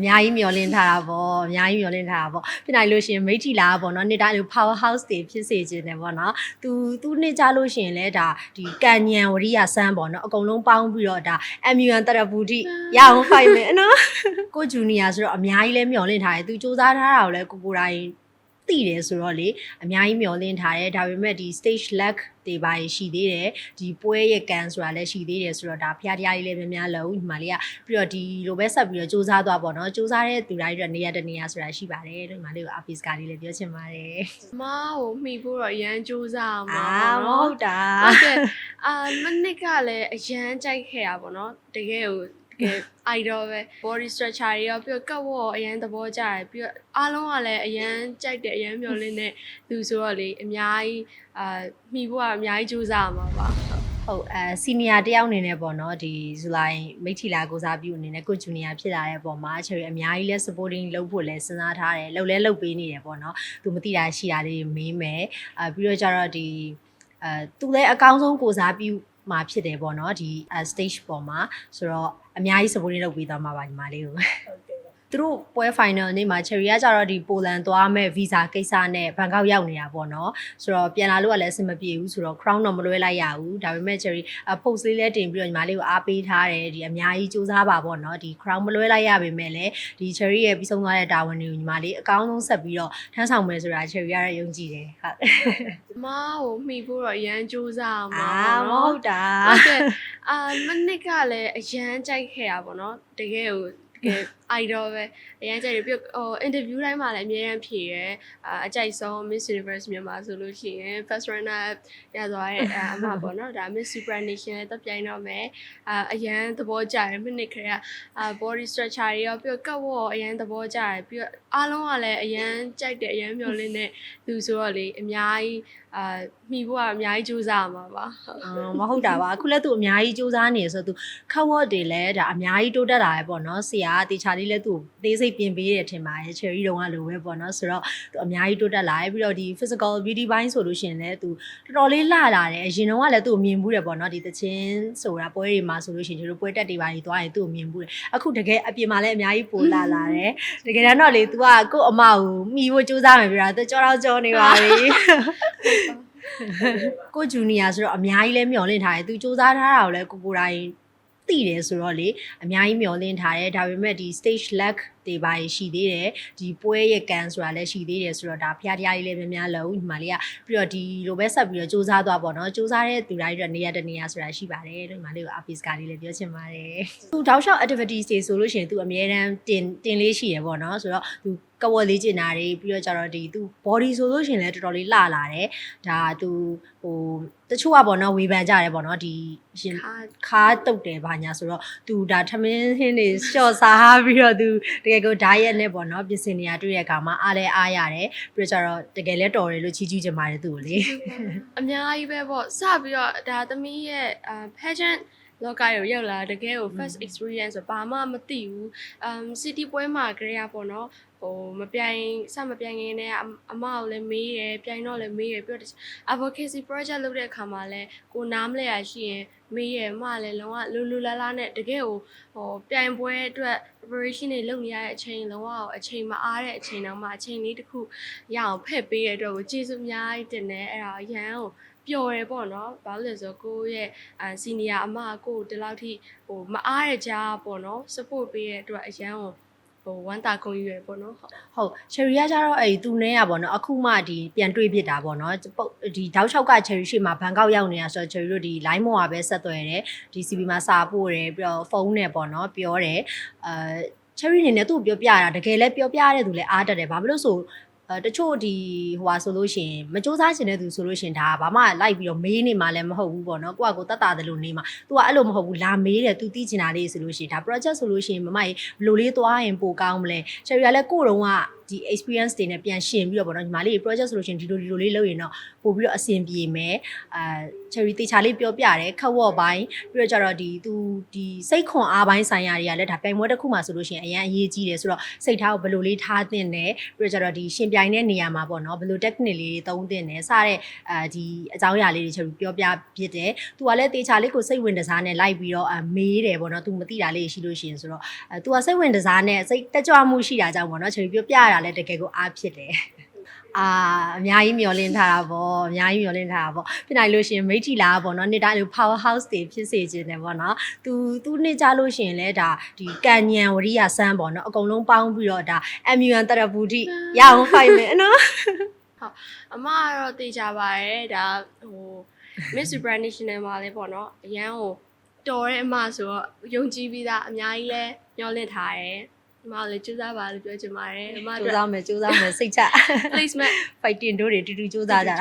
အများကြီးမျောလင်းထားတာပေါ့အများကြီးမျောလင်းထားတာပေါ့ဖြစ်နိုင်လို့ရှရင်မိတ်ထီလာပေါ့နော်နေ့တိုင်းလို power house တွေဖြစ်စေခြင်းတယ်ပေါ့နော်သူသူနေ့ကြလို့ရှရင်လဲဒါဒီကန်ညံဝရိယစမ်းပေါ့နော်အကုန်လုံးပေါင်းပြီးတော့ဒါ MUN တရပူတိရအောင်ဖိုက်မယ်နော်ကိုဂျူနီယာဆိုတော့အများကြီးလဲမျောလင်းထားတယ်သူစူးစမ်းထားတာကိုလဲကိုကိုတိုင်း သိတယ်ဆိုတော့လေအများကြီးမျောလင်းထားတယ်ဒါပေမဲ့ဒီ stage lag တွေပါရှိသေးတယ်ဒီပွဲရဲ့ကန်ဆိုတာလည်းရှိသေးတယ်ဆိုတော့ဒါဖျားတရားကြီးလည်းများများလုံးညီမလေးကပြီးတော့ဒီလိုပဲဆက်ပြီးတော့စူးစမ်းသွားပေါ့နော်စူးစမ်းတဲ့သူတိုင်းအတွက်နေရာတစ်နေရာဆိုတာရှိပါတယ်လို့ညီမလေးကို office ကလေးလည်းပြောချင်ပါတယ်မကိုမှီဖို့တော့အရန်စူးစမ်းအောင်ပါအာမဟုတ်တာဟုတ်တယ်အာမနစ်ကလည်းအရန်ကြိုက်ခဲ့တာပေါ့နော်တကယ်ကိုတ ကယ် idol ပဲ body structure တွေရောပြီးတော့ကတ်ဝတ်အရန်သဘောကျတယ်ပြီးတော့အားလုံးကလည်းအရန်ကြိုက်တယ်အရန်မျှော်လင့်တဲ့သူဆိုတော့လေအများကြီးအာမှီဖို့ကအများကြီးစူးစမ်းအောင်ပါပါဟုတ်အဲစီနီယာတယောက်အနေနဲ့ပေါ့နော်ဒီဇူလိုင်မိထီလာကိုစားပြုအနေနဲ့ကိုဂျူနီယာဖြစ်လာတဲ့ပုံမှာချယ်ရီအများကြီးလဲ supporting လုပ်ဖို့လဲစဉ်းစားထားတယ်လုပ်လဲလုပ်ပေးနေတယ်ပေါ့နော်သူမသိတာရှိတာလေးမေးမယ်အဲပြီးတော့ကျတော့ဒီအဲသူလည်းအကောင်းဆုံးကိုစားပြု မှာဖြစ်တယ်ပေါ့နော်ဒီ stage ပေါ်မှာဆိုတော့အများကြီး supporting လုပ်ပေးသွားမှာပါညီမလေးကို သူတို့ပွဲ final နေ့မှာ Cherry ကကြတော့ဒီပိုလန်သွားမဲ့ visa ကိစ္စနဲ့ဘန်ကောက်ရောက်နေတာပေါ့နော်ဆိုတော့ပြန်လာလို့ကလည်းအဆင်မပြေဘူးဆိုတော့ crown တော့မလွှဲလိုက်ရဘူးဒါပေမဲ့ Cherry post လေးလည်းတင်ပြီးတော့ညီမလေးကိုအားပေးထားတယ်ဒီအများကြီးစူးစမ်းပါပေါ့နော်ဒီ crown မလွှဲလိုက်ရပေမဲ့လည်းဒီ Cherry ရဲ့ပြီးဆုံးသွားတဲ့တာဝန်တွေကိုညီမလေးအကောင်းဆုံးဆက်ပြီးတော့ထမ်းဆောင်မယ်ဆိုတာ Cherry ကတော့ယုံကြည်တယ်ဟုတ်မကိုမှီဖို့တော့အရန်စူးစမ်းအောင်ပါအာမပေါ့နော်ဟုတ်တာဟုတ်တယ်အာမနစ်ကလည်းအရန်ကြိုက်ခဲ့တာပေါ့နော်တကယ်ကိုတကယ် idol ပဲအရန်ကြိုက်တယ်ပြီးတော့ဟို interview တိုင်းမှာလည်းအများရန်ဖြေရဲအာအကြိုက်ဆုံး Miss Universe မြန်မာဆိုလို့ရှိရင် first runner up ရသွားတဲ့အာအမပေါ့နော်ဒါ Miss Super Nation လည်းတက်ပြိုင်တော့မယ်အာအရန်သဘောကျတယ်မနစ်ခရအာ body structure တွေရောပြီးတော့ကတ်ဝတ်အရန်သဘောကျတယ်ပြီးတော့အားလုံးကလည်းအရန်ကြိုက်တယ်အရန်မျှော်လင့်တဲ့သူဆိုတော့လေအများကြီးအာမှီဖို့ကအများကြီးစူးစမ်းရမှာပါဟုတ်အော်မဟုတ်တာပါအခုလည်းသူအများကြီးစူးစမ်းနေဆိုတော့သူခက်ဝတ်တွေလည်းဒါအများကြီးတိုးတက်လာရပေါ့နော်ဆရာကတေချာလေးလည်းသူ့သေးစိတ်ပြင်ပေးတယ်ထင်ပါတယ် cherry တုံးကလိုပဲပေါ့နော်ဆိုတော့သူအများကြီးတိုးတက်လာရပြီးတော့ဒီ physical beauty ဘိုင်းဆိုလို့ရှိရင်လည်းသူတော်တော်လေးလှလာတယ်အရင်တုန်းကလည်းသူ့ကိုမြင်ဘူးတယ်ပေါ့နော်ဒီတချင်းဆိုတာပွဲတွေမှာဆိုလို့ရှိရင်ကျတို့ပွဲတက်တွေပါတွေသွားရင်သူ့ကိုမြင်ဘူးတယ်အခုတကယ်အပြင်မှာလည်းအများကြီးပိုလှလာတယ်တကယ်တော့လေ तू ကကို့အမကိုမိဖို့စူးစမ်းမယ်ပြတာသူကြောတော့ကြောနေပါပြီကိုဂျူနီယာဆိုတော့အများကြီးလဲမျောလင့်ထားတယ်သူစူးစမ်းထားတာကိုလဲကိုကိုတိုင်း သိတယ်ဆိုတော့လေအများကြီးမျောလင့်ထားတယ်ဒါပေမဲ့ဒီ stage lag တွေပါရှိသေးတယ်ဒီပွဲရဲ့ကန်ဆိုတာလည်းရှိသေးတယ်ဆိုတော့ဒါဖျားတရားကြီးလည်းများများလုံးညီမလေးကပြီးတော့ဒီလိုပဲဆက်ပြီးတော့စူးစမ်းသွားပေါ့နော်စူးစမ်းတဲ့သူတိုင်းအတွက်နေရာတစ်နေရာဆိုတာရှိပါတယ်လို့ညီမလေးကို office ကလေးလည်းပြောချင်ပါတယ်သူတောက်လျှောက် activities တွေဆိုလို့ရှိရင်သူအများတန်းတင်တင်လေးရှိရပေါ့နော်ဆိုတော့သူကဝက်လေးကျင်တာတွေပြီးတော့ကျတော့ဒီသူ body ဆိုလို့ရှိရင်လည်းတော်တော်လေးလှလာတယ်ဒါသူဟိုတချို့ကပေါ့နော်ဝေဖန်ကြတယ်ပေါ့နော်ဒီရှင်ခါခါတုတ်တယ်ဘာညာဆိုတော့သူဒါထမင်းဟင်းတွေရှော့စားပြီးတော့သူတကယ်ကို diet နဲ့ပေါ့နော်ပြင်ဆင်နေရတွေ့တဲ့အခါမှာအားလဲအားရတယ်ပြီးတော့ကျတော့တကယ်လဲတော်တယ်လို့ချီးကျူးကြပါတယ်သူ့ကိုလေအများကြီးပဲပေါ့စပြီးတော့ဒါသမီးရဲ့အာ pageant လောကကိုရောက်လာတကယ်ကို first experience ဆိုဘာမှမသိဘူး um city ပွဲမှာကြရပေါ့နော်ဟိုမပြိုင်စမပြိုင်ခင်တည်းကအအမကိုလည်းမေးတယ်ပြိုင်တော့လည်းမေးတယ်ပြီးတော့ advocacy project လုပ်တဲ့အခါမှာလည်းကိုနားမလဲရရှိရင်မေးရအမလည်းလုံးဝလူလူလာလာနဲ့တကယ်ကိုဟိုပြိုင်ပွဲအတွက် preparation တွေလုပ်နေရတဲ့အချိန်လုံးဝအချိန်မအားတဲ့အချိန်တော့မှအချိန်လေးတစ်ခုရအောင်ဖက်ပေးရတဲ့အတွက်ကိုကျေးဇူးအများကြီးတင်တယ်အဲ့ဒါရန်ကိုပျော်တယ်ပေါ့နော်ဘာလို့လဲဆိုတော့ကိုယ့်ရဲ့အာစီနီယာအမကကိုယ်ဒီလောက်ထိဟိုမအားတဲ့ကြားပေါ့နော် support ပေးတဲ့အတွက်အရန်ကို ဟိုဝမ်းတာခုံရွယ်ပေါ့နော်ဟုတ်ဟုတ် cherry ကကြတော့အဲ့သူနဲ့ရပေါ့နော်အခုမှဒီပြန်တွေ့ဖြစ်တာပေါ့နော်ပုတ်ဒီတောက်လျှောက်က cherry ရှိမှာဘန်ကောက်ရောက်နေတာဆိုတော့ cherry တို့ဒီ line မော်ကပဲဆက်သွယ်တယ်ဒီ CB မှာစာပို့တယ်ပြီးတော့ဖုန်းနဲ့ပေါ့နော်ပြောတယ်အဲ cherry အနေနဲ့သူ့ကိုပြောပြတာတကယ်လဲပြောပြရတဲ့သူလဲအားတက်တယ်ဘာဖြစ်လို့ဆိုအဲ တချို့ဒီဟိုဟာဆိုလို့ရှိရင်မစူးစမ်းရှင်တဲ့သူဆိုလို့ရှိရင်ဒါဘာမှလိုက်ပြီးတော့မေးနေမှလည်းမဟုတ်ဘူးပေါ့နော်ကိုကကိုတတ်တာတယ်လို့နေမှာ तू ကအဲ့လိုမဟုတ်ဘူးလာမေးတယ် तू သိချင်တာလေးဆိုလို့ရှိရင်ဒါ project ဆိုလို့ရှိရင်မမကြီးဘယ်လိုလေးသွားရင်ပိုကောင်းမလဲ cherry ကလည်းကို့တုံးက ဒီ experience တွေနဲ့ပြန်ရှင်ပြီးတော့ပေါ့နော်ညီမလေး project ဆိုလို့ရှိရင်ဒီလိုဒီလိုလေးလုပ်ရင်တော့ပို့ပြီးတော့အဆင်ပြေမယ်အာ cherry တေချာလေးပြောပြတယ်ခက်ဝေါ့ပိုင်းပြီးတော့ကျတော့ဒီသူဒီစိတ်ခွန်အားပိုင်းဆိုင်ရာတွေကလည်းဒါပြိုင်ပွဲတစ်ခုမှဆိုလို့ရှိရင်အရင်အရေးကြီးတယ်ဆိုတော့စိတ်ထားကိုဘယ်လိုလေးထားသင့်တယ်ပြီးတော့ကျတော့ဒီရှင်ပြိုင်တဲ့နေရာမှာပေါ့နော်ဘယ်လို technique လေးတွေသုံးသင့်တယ်စတဲ့အာဒီအကြောင်းအရာလေးတွေ cherry ပြောပြဖြစ်တယ်သူကလည်းတေချာလေးကိုစိတ်ဝင်တစားနဲ့လိုက်ပြီးတော့အမေးတယ်ပေါ့နော်သူမသိတာလေးရှိလို့ရှိရင်ဆိုတော့အဲသူကစိတ်ဝင်တစားနဲ့စိတ်တက်ကြွမှုရှိတာကြောင့်ပေါ့နော် cherry ပြောပြရတာလည်းတကယ်ကိုအားဖြစ်တယ်အာအများကြီးမျောလင်းထားတာပေါ့အများကြီးမျောလင်းထားတာပေါ့ဖြစ်နိုင်လို့ရှိရင်မိထီလာပေါ့နော်နေ့တိုင်းလို power house တွေဖြစ်စေခြင်းတယ်ပေါ့နော်သူသူနေ့ကြလို့ရှိရင်လည်းဒါဒီကန်ညံဝရိယစမ်းပေါ့နော်အကုန်လုံးပေါင်းပြီးတော့ဒါ MUN တရပူတိရအောင်ဖိုက်မယ်နော်အမကတော့တေချာပါရဲ့ဒါဟို Miss Supranational မှာလည်းပေါ့နော်အရန်ဟိုတော်တဲ့အမဆိုတော့ယုံကြည်ပြီးသားအများကြီးလဲညှော်လင့်ထားတယ်အ မလည်းကြိုးစားပါလို့ပြောချင်ပါတယ်အမစူးတို့စမ်းမယ်စူးစမ်းမယ်စိတ်ချ placement fighting တို့တွေတူတူစူးစမ်းကြတာ